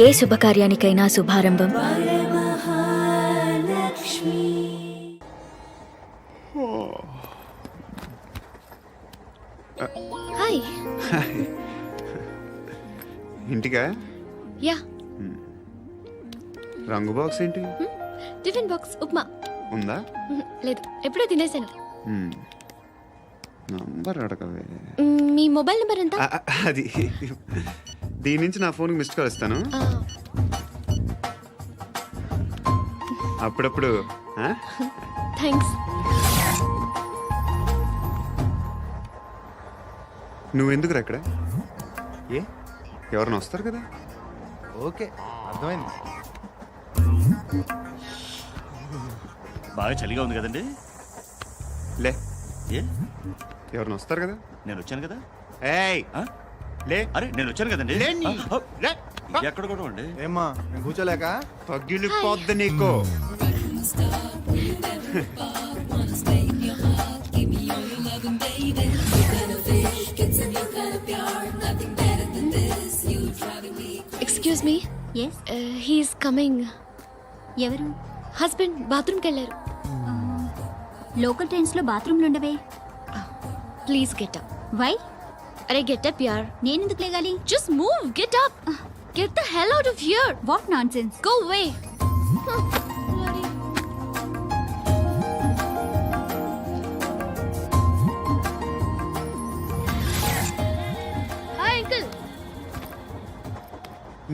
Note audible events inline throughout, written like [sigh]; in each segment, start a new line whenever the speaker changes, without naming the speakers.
ఏ శుభకార్యానికైనా శుభారంభం. హాయ్.
ఇంటికా?
యా.
రంగు బాక్స్ ఏంటి?
Tiffin box upma.
ఉందా?
లేదు. ఎప్పుడో తినేసాను.
నంబర్ అడగవే.
మీ మొబైల్ నెంబర్ ఎంత?
అది. దీని నుంచి నా ఫోన్కి మిస్డ్ కాల్ ఇస్తాను.
ఆ,
అప్పుడప్పుడు?
థ్యాంక్స్
నువ్వెందుకురా అక్కడ? ఏ? ఎవరైనా వస్తారు కదా?
ఓకే అర్థమైంది.
బాగా చలిగా ఉంది కదండి?
లే.
ఏ?
ఎవరైనా వస్తారు కదా?
నేను వచ్చాను కదా?
ఏయ్!
ఆ?
లే.
అరే నేను వచ్చాను కదండి. ఎక్కడ కూడా అండి
ఏమ్మా నేను కూర్చోలేక?
పగిలిపోద్ది నీకు.
Excuse me
yes
he's coming
ఎవరు?
హస్బెండ్ బాత్రూమ్కి వెళ్ళారు.
లోకల్ ట్రైన్స్లో బాత్రూమ్లు ఉండవే.
ప్లీజ్ గెట్ అప్
వై
అరే గెట్ అప్ యార్
నేనెందుకు లేగాలి?
Just move get up get the hell out of here
what nonsense
go away hi uncle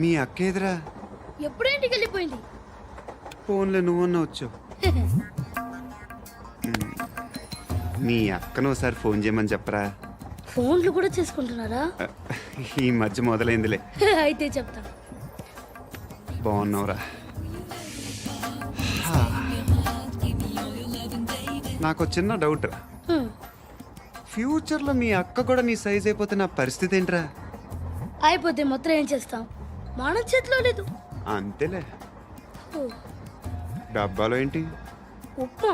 మీ అక్క ఎదురా?
ఎప్పుడు ఇంటికి వెళ్ళిపోయింది.
ఫోన్లో నువ్వన్నా వచ్చావు. [laughs] మీ అక్కను ఒకసారి ఫోన్ చేయమని చెప్పరా?
ఫోన్లు కూడా చేసుకుంటున్నారా?
ఈ మధ్య మొదలైందిలే. [laughs]
అయితే చెప్తా.
బాగున్నావురా. నాకు చిన్న డౌట్. ఫ్యూచర్లో మీ అక్క కూడా నీ సైజ్ అయిపోతే నా పరిస్థితి ఏంట్రా?
అయిపోతే మొత్తం ఏం చేస్తాం? మన చేతిలో లేదు.
అంతేలే. డబ్బాలో ఏంటి?
ఉప్మా.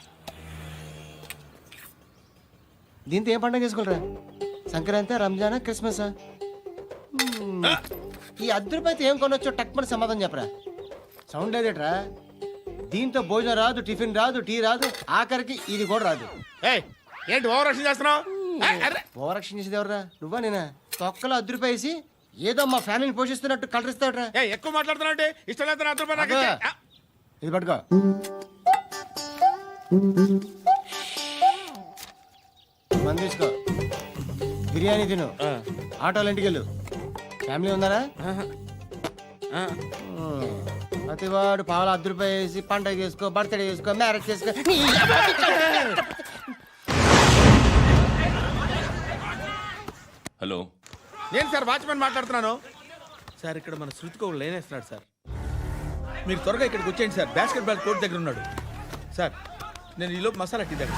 దీంతో ఏం పండగ చేసుకోలరా సంక్రాంతి రంజానా క్రిస్మస్? ఈ అర్ధ రూపాయలతో ఏం కొనొచ్చో టక్మని సమాధానం చెప్పరా. సౌండ్ లేదేట్రా? దీంతో భోజనం రాదు టిఫిన్ రాదు టీ రాదు ఆఖరికి ఇది కూడా రాదు.
ఏయ్ ఏంటి ఓవర్ రక్షణ చేస్తున్నావు
ఓవరాక్షన్ చేసేది ఎవరా నువ్వా నేనా? తొక్కలో అర్ధ వేసి ఏదో మా ఫ్యామిలీని పోషిస్తున్నట్టు కలరిస్తాడ్రా
ఎక్కువ మాట్లాడుతున్నావు అంటే ఇష్టం లేదు
ఇది పట్టుకో. మంది తీసుకో బిర్యానీ తిను. ఆటోలు ఇంటికి వెళ్ళు. ఫ్యామిలీ ఉన్నారా. ప్రతివాడు పావుల అర్ధ రూపాయి వేసి పండగ చేసుకో బర్త్డే చేసుకో మ్యారేజ్ చేసుకో. నీ
హలో.
నేను సార్ వాచ్మెన్ మాట్లాడుతున్నాను? సార్ ఇక్కడ మన శృతికి ఒక లైన్ వేస్తున్నాడు సార్. మీరు త్వరగా ఇక్కడికి వచ్చేయండి సార్. బాస్కెట్ బాల్ కోర్ట్ దగ్గర ఉన్నాడు. సార్ నేను ఈలోపు మసాలా టీ దగ్గర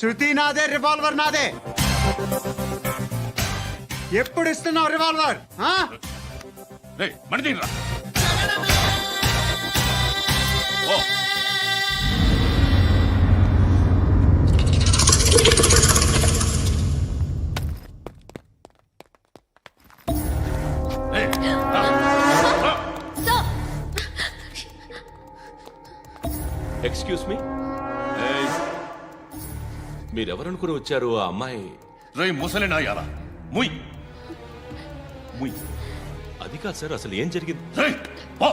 శృతి నాదే రివాల్వర్ నాదే. ఎప్పుడు ఇస్తున్నావు రివాల్వర్? ఆ?
రేయ్, ఓ.
మీరెవరనుకుని వచ్చారు ఆ అమ్మాయి.
రేయ్ ముసలి నాయాలా ముయ్. ముయ్.
అది కాదు సార్ అసలు ఏం జరిగింది?
రేయ్, పో.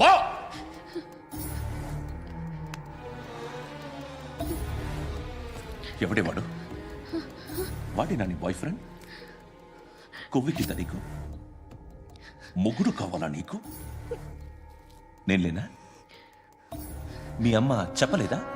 పో. ఎవడే వాడు? వాడి నా నీ బాయ్ ఫ్రెండ్ కొవ్వికి నీకు? ముగ్గురు కావాలా నీకు? నేను లేనా మీ అమ్మ చెప్పలేదా?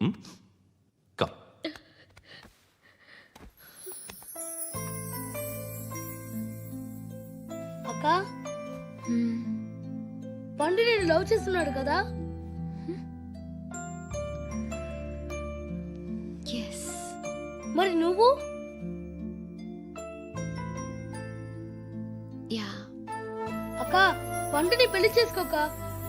Hmm? ఉం? కమ్
అక్క? పండు నేను లవ్ చేస్తున్నాడు కదా? మరి నువ్వు?
యా
అక్క పండుని పెళ్ళి చేసుకోక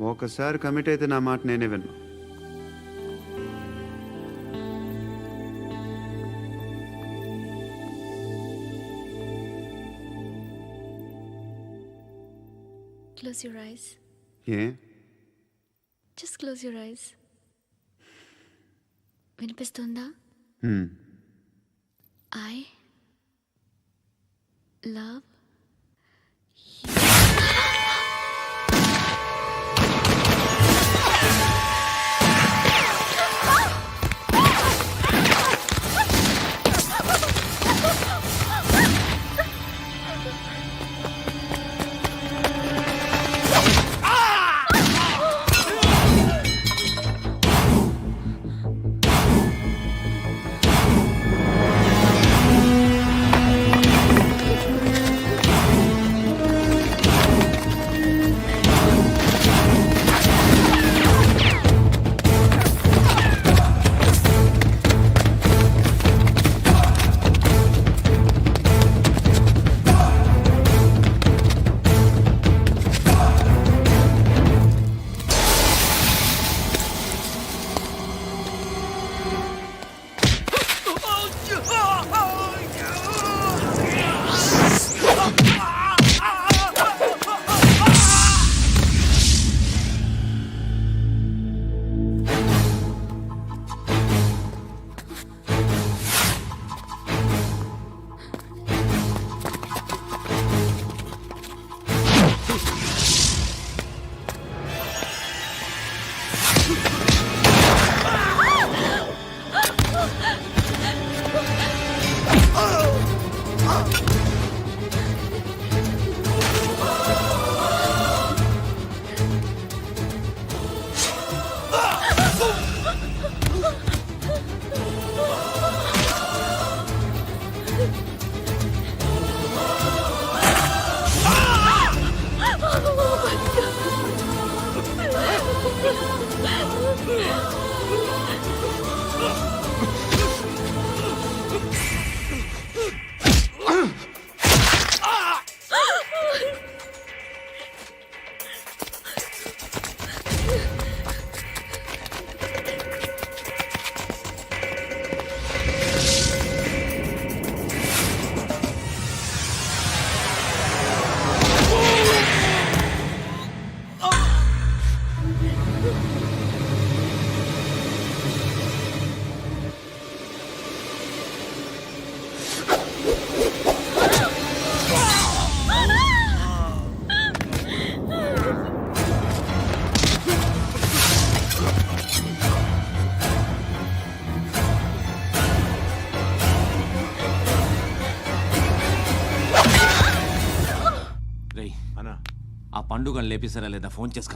ఒకసారి కమిట్ అయితే నా మాట నేనే విన్నా.
క్లోజ్ యువర్ ఐస్
ఏ?
జస్ట్ క్లోజ్ యువర్ ఐస్ వినిపిస్తుందా?
హ్మ్.
ఐ లవ్
లేపేశారా లేదా ఫోన్ చేసి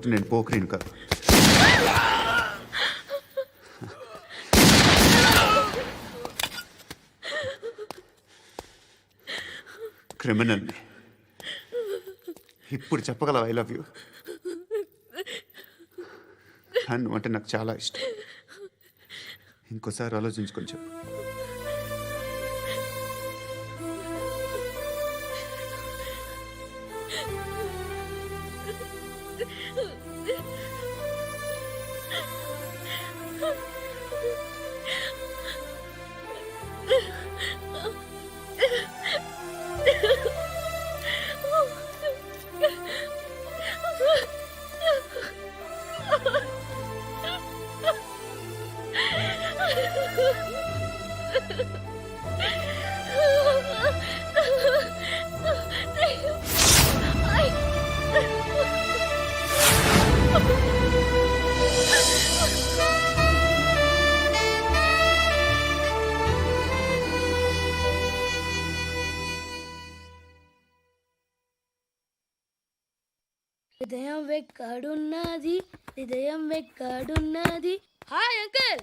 కాబట్టి నేను పోకిరీని కాదు. క్రిమినల్ ఇప్పుడు చెప్పగలవు ఐ లవ్ యూ అంటే నాకు చాలా ఇష్టం. ఇంకోసారి ఆలోచించుకొని చెప్పు.
హృదయం వెక్కడున్నది హృదయం వెక్కడున్నది. హాయ్ అంకుల్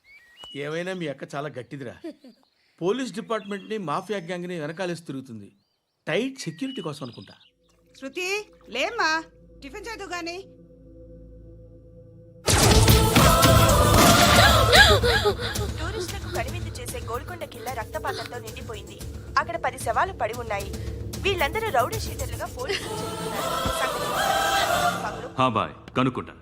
ఏమైనా మీ అక్క చాలా గట్టిదిరా. పోలీస్ డిపార్ట్మెంట్ని మాఫియా గ్యాంగ్ని వెనకాలేసి తిరుగుతుంది. టైట్ సెక్యూరిటీ కోసం అనుకుంటా.
శృతి లేమ్మా. టిఫిన్ చేద్దు గాని.
టూరిస్టులకు కనువిందు చేసే గోల్కొండ కిల్లా రక్తపాతంతో నిండిపోయింది. అక్కడ పది శవాలు పడి ఉన్నాయి. వీళ్ళందరూ రౌడీ షీటర్లుగా పోలీసులు చెబుతున్నారు. పగలు
బాయ్ కనుక్కుంటా.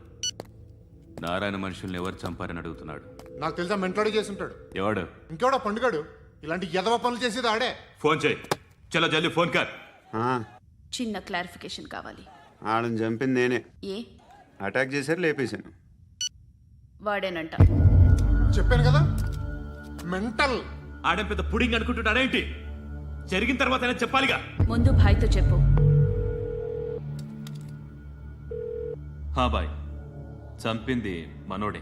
నారాయణ మనుషుల్ని ఎవరు చంపారని అడుగుతున్నాడు?
నాకు తెలుసా మెంటోడి చేసి ఉంటాడు
ఎవడు?
ఇంకెవడో పండుగాడు. ఇలాంటి ఎదవ పనులు చేసేది ఆడే.
ఫోన్ చేయి. చలో జల్లి ఫోన్ కర్.
చిన్న క్లారిఫికేషన్ కావాలి.
ఆడని చంపింది నేనే.
ఏ?
అటాక్ చేశారు లేపేశాను.
వాడేనంట.
చెప్పాను కదా మెంటల్.
ఆడేం పెద్ద పుడింగ్ అనుకుంటున్నాడేంటి జరిగిన తర్వాత అయినా చెప్పాలిగా?
ముందు భాయ్తో చెప్పు.
హా బాయ్. చంపింది మనోడే.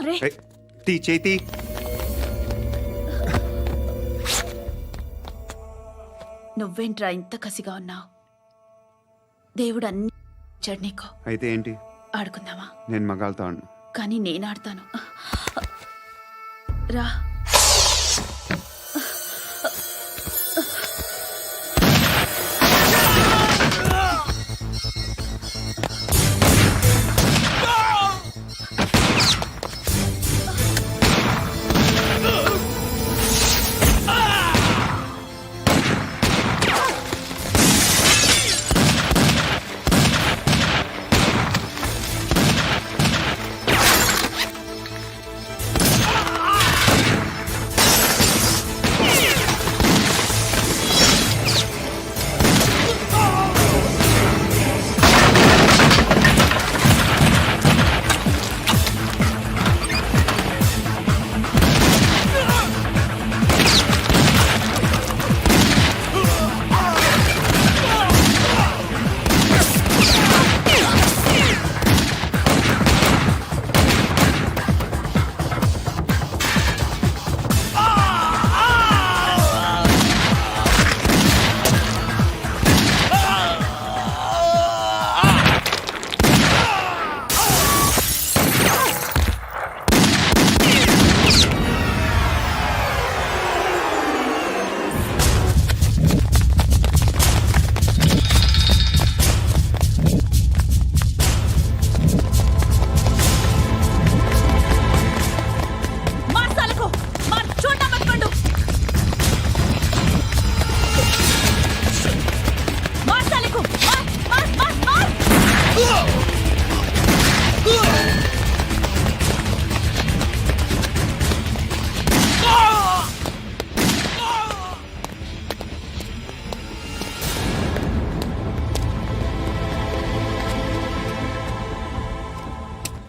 నికాల్ రే
ఏయ్, తీ చేతి
నువ్వేంట్రా ఇంత కసిగా ఉన్నావు? దేవుడు అన్ని ఇచ్చాడు నీకు.
అయితే ఏంటి?
ఆడుకుందామా?
నేను ఆడను.
కానీ నేను ఆడతాను. రా.